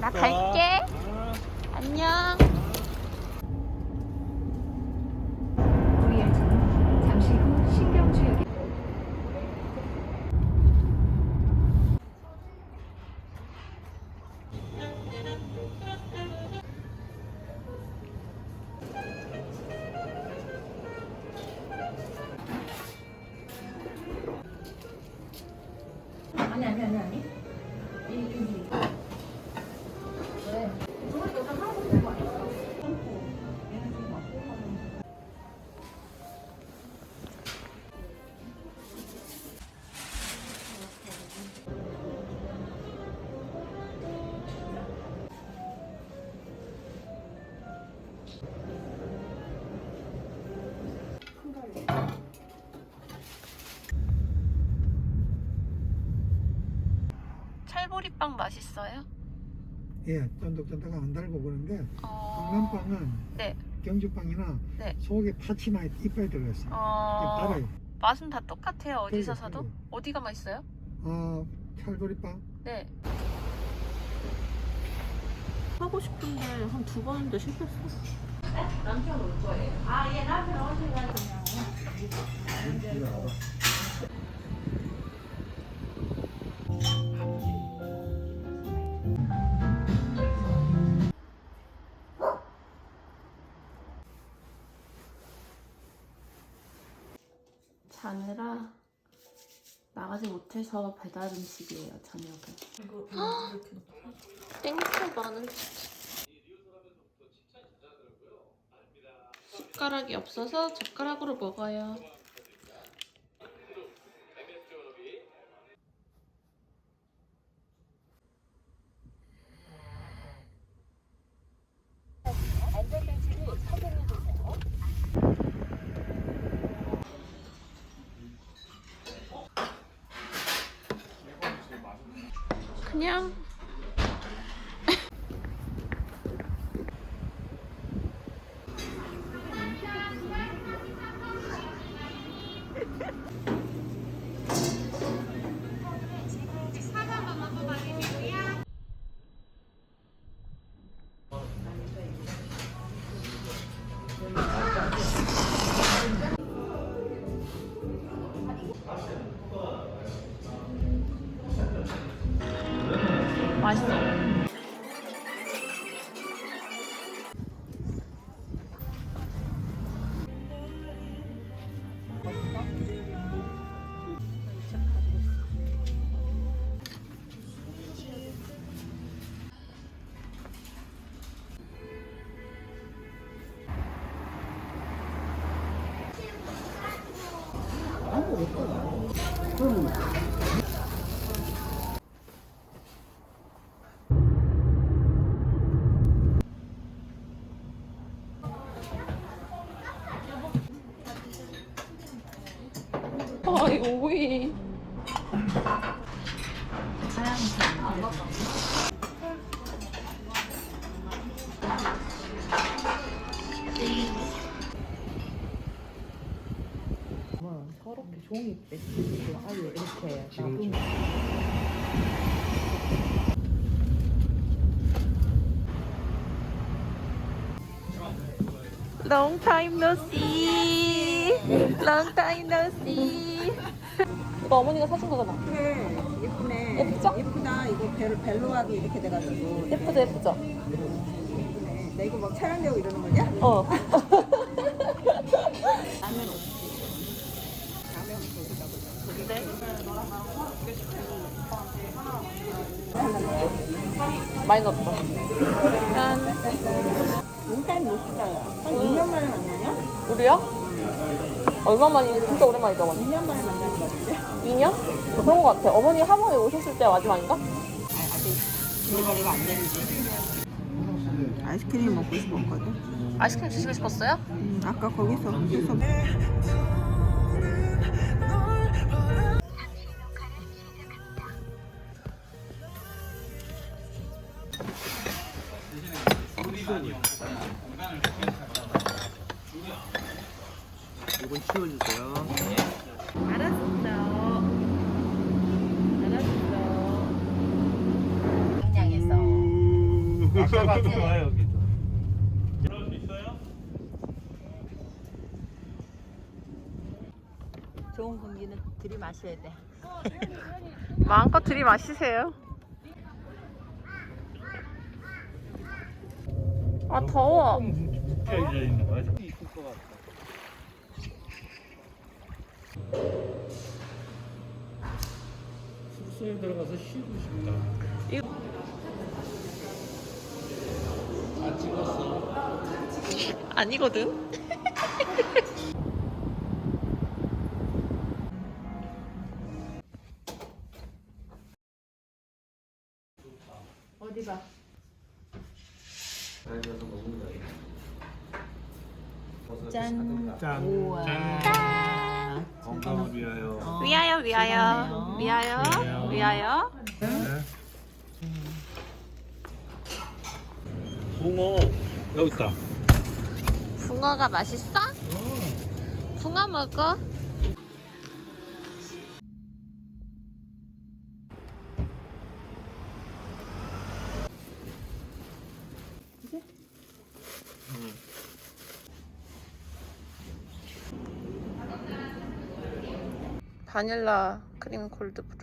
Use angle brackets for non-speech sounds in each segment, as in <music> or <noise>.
나 갈게. 안녕. 아니 아니 아니 아니 찰보리빵 맛있어요? 예, 쫀득쫀득하고 안 달고 그런데 어... 강남빵은 네. 경주빵이나 네. 속에 파치 많이 이빨이 들어있어요. 어... 달아요. 맛은 다 똑같아요. 어디서 틀려, 사도? 틀려. 어디가 맛있어요? 아, 찰보리빵 네. 하고 싶은데 한 두번 했는데 실패했어. 남편 올 거예요. 아, 예, 남편 오시면 자느 못해서 배달 음식이에요 저녁은. 이거 이렇게 놓고. 땡초 마늘 숟가락이 없어서 젓가락으로 먹어요. 그냥 <laughs> 맛있어. 오이. 저렇게 종이 뺏기고 아예 이렇게 놔두면 Long time no see. Long time no see. 이거 어머니가 사준 거잖아. 그래 예쁘네 예쁘죠? 예쁘다 이거 벨, 벨로하게 이렇게 돼가지고 예쁘죠 예쁘죠. 예쁘네 나 이거 막 촬영되고 이러는 거냐? 어. <laughs> 라면 라면 거기다 보자 네. 많이 넣었어. 짠. 롱타임 노시다야 한 2년 만에 만나냐? 우리요? 얼마 만이지? 진짜 오랜만이죠, 어머니? 2년 만에 만나는 거 같은데? 2년? 그런 거 같아. 어머니 하모에 오셨을 때 마지막인가? 아, 진거리가 안 되는지 아이스크림 먹고 싶었거든 아이스크림 드시고 싶었어요? 음, 아까 거기서 거기서 이건 치워주세요. 좋아요 여기도. 좋은 공기는 들이마셔야 돼. 마음껏 들이마시세요. 아, 더워. 묵혀져 있는 거 아직 이쁠 것 같다. 숙소에 들어가서 쉬고 싶다. 이거- 다 찍었어. 아니거든. <laughs> 어디 봐. 짠. 짠. 짠. 건강을 위하여. 위하여 위하여 위하여 위하여 네. 붕어 여기 있다. 붕어가 맛있어? 어. 붕어 먹어. 바닐라 크림 콜드브루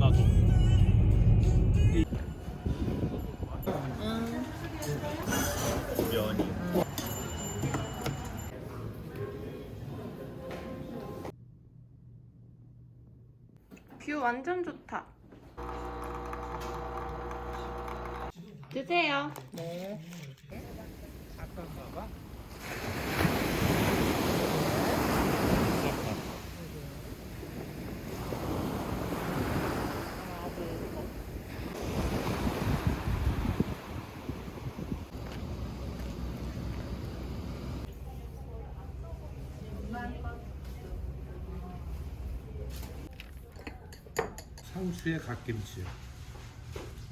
나도. 면이. 뷰 완전 좋다. 드세요. 상추에 갓김치.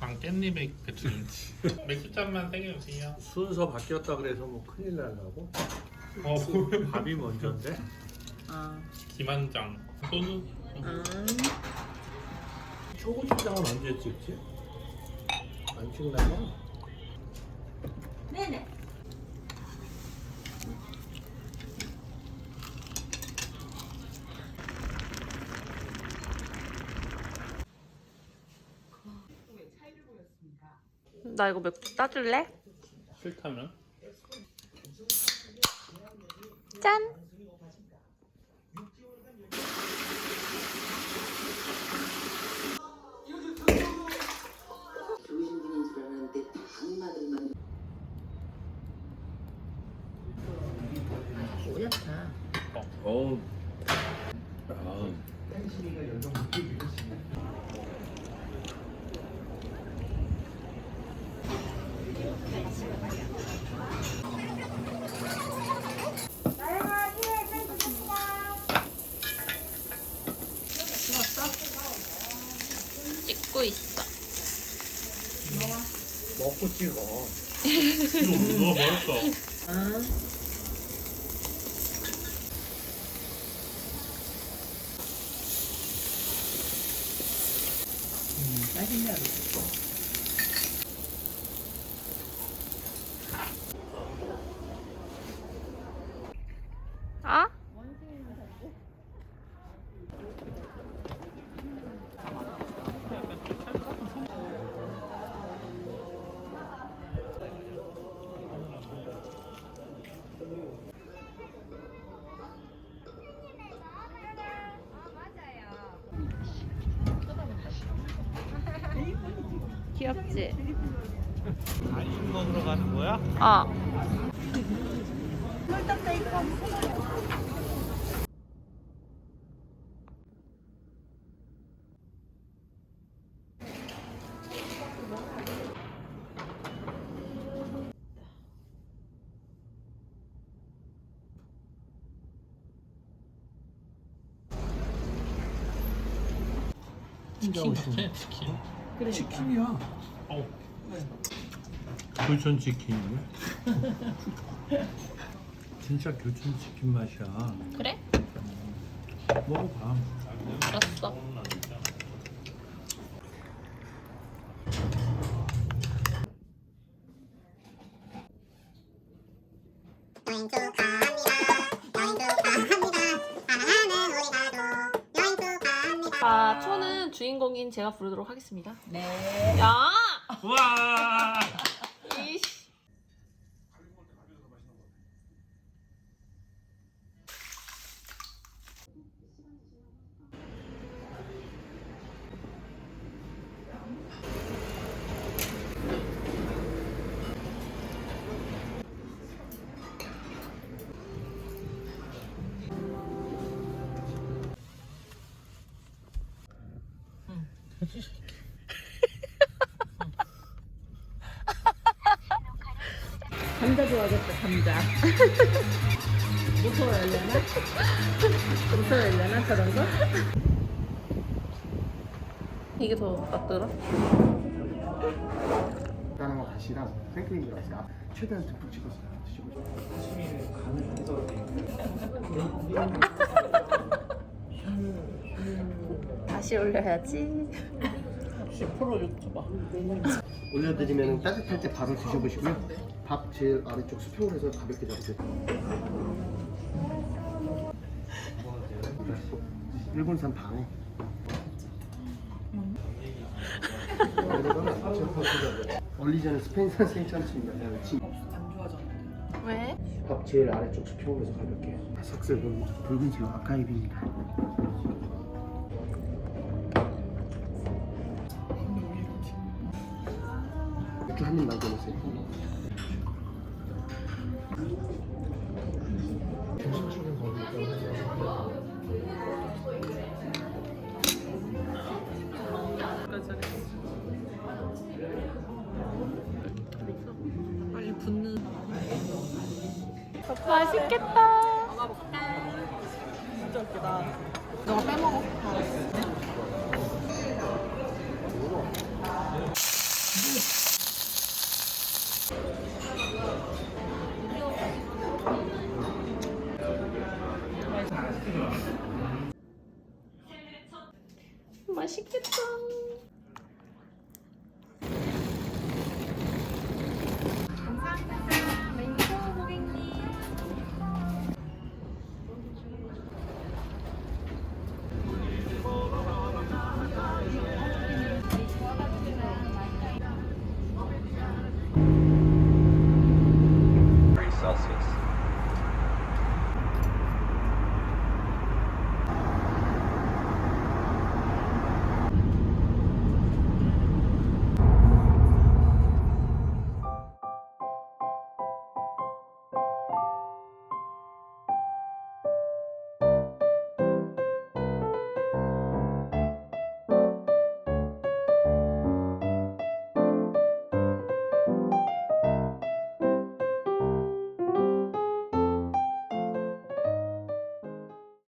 빵 깻잎에 그치김치 <laughs> 맥주잔만 세개 주세요 순서 바뀌었다 그래서 뭐 큰일 날라고? 어 밥이 먼저인데? 김한장 소주 초고추장은 언제 찍지? 안 찍나요? 나 이거 맥주 따줄래? 싫다면 짠! 오얗다. 어우. 아, 찍고 있어. 먹고 찍어. 이거 누가 먹었어 아. 음, 맛있냐? 귀엽지? 아이스 먹으러 가는 거야? 어. 치킨 같아 치킨 치킨이야. 어우 교촌 치킨이야? <laughs> 진짜 교촌 치킨 맛이야. 그래? 먹어봐. 알았어. 주인공인 제가 부르도록 하겠습니다. 네. 야! 와 감자 좋아하겠다, 감자. <laughs> 무서워하려나? 무서워하려나, 저런 거? 이게 더 낫더라? 다른 거 다시랑 생크림 들어갔어요. 최대한 듬뿍 찍어서 드시고 싶어요. 다시 올려야지. 10% 유튜버. 올려드리면 따뜻할 때 바로 드셔보시고요. 밥 제일 아래쪽 수평으로 해서 가볍게 잡으세요. 1분산 방어. 얼리 전에 스페인산 생참치입니다. 침. 왜? 밥 제일 아래쪽 수평으로 해서 가볍게. 색색은 붉은색 아카이비입니다. 맥주 한 입 남겨놓으세요. 빨리 붙는. 맛있겠다. 진짜 웃기다. 너가 빼먹어. 다.